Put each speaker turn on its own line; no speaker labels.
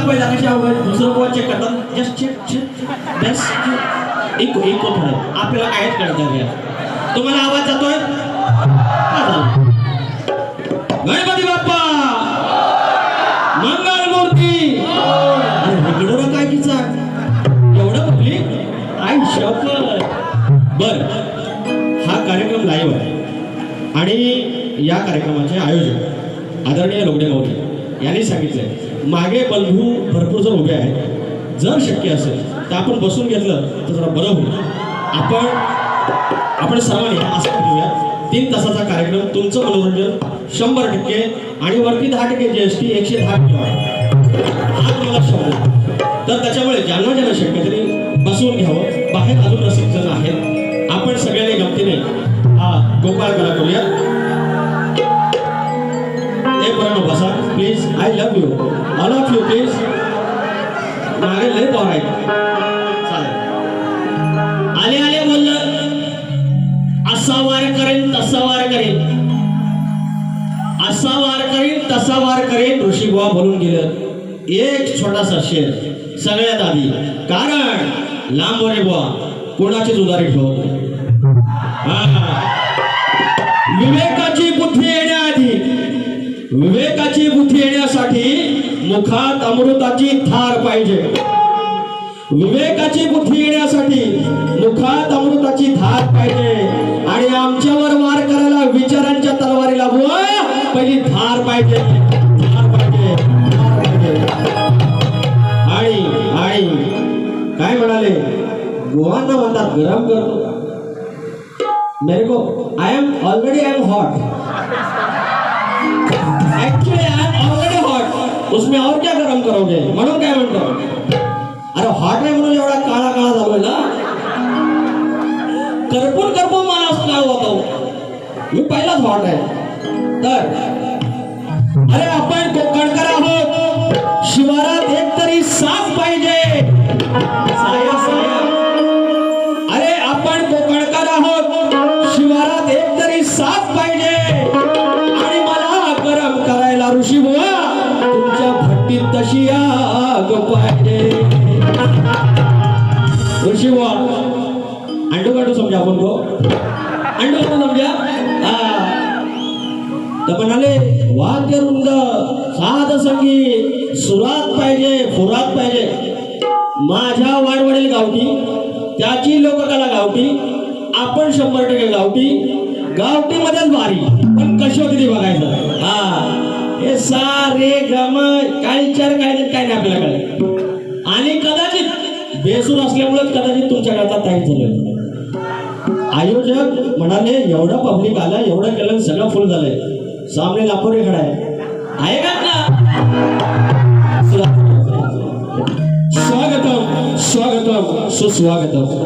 दाखवायला कशी अवघड दुसरं कोण चेक करतात जस्ट चेक चेक बस एक एक खरं आपल्याला कायच कळत नाही तुम्हाला आवाज जातोय गणपती बाप्पा मंगल मूर्ती अरे काय किचा एवढं पब्लिक आई शपथ बर हा कार्यक्रम लाईव्ह आहे आणि या कार्यक्रमाचे आयोजक आदरणीय लोगडे गौरी यांनी आहे मागे बंधू भरपूर जर उभे आहेत. जर शक्य असेल तर आपण बसून घेतलं तर जरा बरं होईल. आपण आपण सर्वांनी असं करूया तीन तासाचा कार्यक्रम तुमचं मनोरंजन शंभर टक्के आणि वरती दहा टक्के जी एस टी एकशे दहा टक्के आहे. हा तुम्हाला तर त्याच्यामुळे ज्यांना ज्यांना शक्य तरी बसवून घ्यावं. बाहेर अजून रसिक जण आहेत. आपण सगळ्यांनी गमतीने हा गोपाळ कला करूया please I love you all of you please मागे लय पॉवर आहे आले आले बोललं. असा वार करेन तसा वार करेन. असा वार करीन तसा वार करेन ऋषी बुवा बोलून गेलं. एक छोटासा शेर. सगळ्यात आधी. कारण लांब रे बुवा. कोणाचीच उदारी ठेवतो विवेकाची विवेकाची येण्यासाठी मुखात अमृताची थार पाहिजे. विवेकाची बुद्धी येण्यासाठी मुखात अमृताची धार पाहिजे. आणि आमच्यावर वार करायला विचारांच्या तलवारीला बुवा पहिली धार पाहिजे धार पाहिजे पाहिजे. आणि आणि काय म्हणाले? गोवांना म्हणतात गरम करतो मेरे को I am already I am hot actually I already hot उसमें और क्या गरम करोगे? म्हणून काय म्हणतो अरे हॉट आहे म्हणून एवढा काळा काळा झालोय ना करपून करपून माणूस काळ होतो मी पहिलाच हॉट आहे तर। अरे आपण कोकणकर आहोत शिवारात एक तरी साप पाहिजे साया साया। अरे आपण कोकणकर आहोत शिवारात एक तरी साप पाहिजे ऋषी बुवा अंडू काढू समजा आपण तो. अंडू काढू समजा. हा. तर म्हणाले वाद्य रुंद साध संगीत सुरात पाहिजे फुरात पाहिजे. माझ्या वाडवडील गावठी त्याची लोककला गावठी आपण शंभर टक्के गावठी गावठी मध्येच भारी. पण कशी होती ती बघायचं? हा. हे सारे गम काय विचार काय नाही, काय नाही आपल्याकडे. बेसूर असल्यामुळेच कदाचित तुमच्या गाता टाईप झालं. आयोजक म्हणाले एवढं पब्लिक आलं एवढं केलं सगळं फुल झालंय. सामने लापोरे खडा आहे. आहे स्वागतम स्वागतम सुस्वागतम.